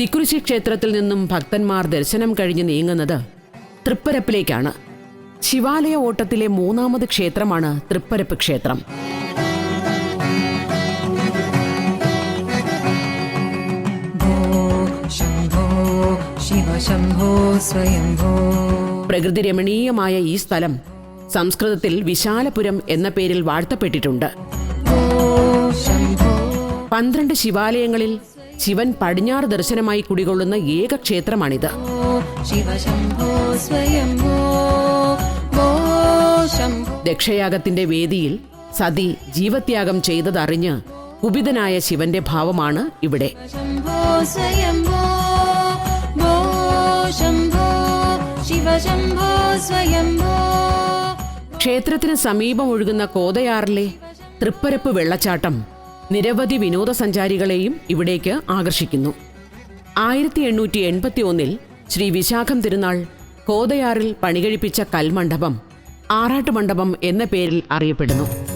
തിക്കുരിശി ക്ഷേത്രത്തിൽ നിന്നും ഭക്തന്മാർ ദർശനം കഴിഞ്ഞ് നീങ്ങുന്നത് തൃപ്പരപ്പിലേക്കാണ്. ശിവാലയ ഓട്ടത്തിലെ മൂന്നാമത് ക്ഷേത്രമാണ് തൃപ്പരപ്പ് ക്ഷേത്രം. പ്രകൃതി രമണീയമായ ഈ സ്ഥലം സംസ്കൃതത്തിൽ വിശാലപുരം എന്ന പേരിൽ വാഴ്ത്തപ്പെട്ടിട്ടുണ്ട്. പന്ത്രണ്ട് ശിവാലയങ്ങളിൽ ശിവൻ പടിഞ്ഞാറ് ദർശനമായി കുടികൊള്ളുന്ന ഏക ക്ഷേത്രമാണിത്. ദക്ഷയാഗത്തിന്റെ വേദിയിൽ സതി ജീവത്യാഗം ചെയ്തതറിഞ്ഞ് കുപിതനായ ശിവന്റെ ഭാവമാണ് ഇവിടെ. ക്ഷേത്രത്തിന് സമീപം ഒഴുകുന്ന കോതയാറിലെ തൃപ്പരപ്പ് വെള്ളച്ചാട്ടം നിരവധി വിനോദസഞ്ചാരികളെയും ഇവിടേക്ക് ആകർഷിക്കുന്നു. ആയിരത്തി എണ്ണൂറ്റി എൺപത്തി ഒന്നിൽ ശ്രീ വിശാഖം തിരുനാൾ കോതയാറിൽ പണികഴിപ്പിച്ച കൽമണ്ഡപം ആറാട്ട് മണ്ഡപം എന്ന പേരിൽ അറിയപ്പെടുന്നു.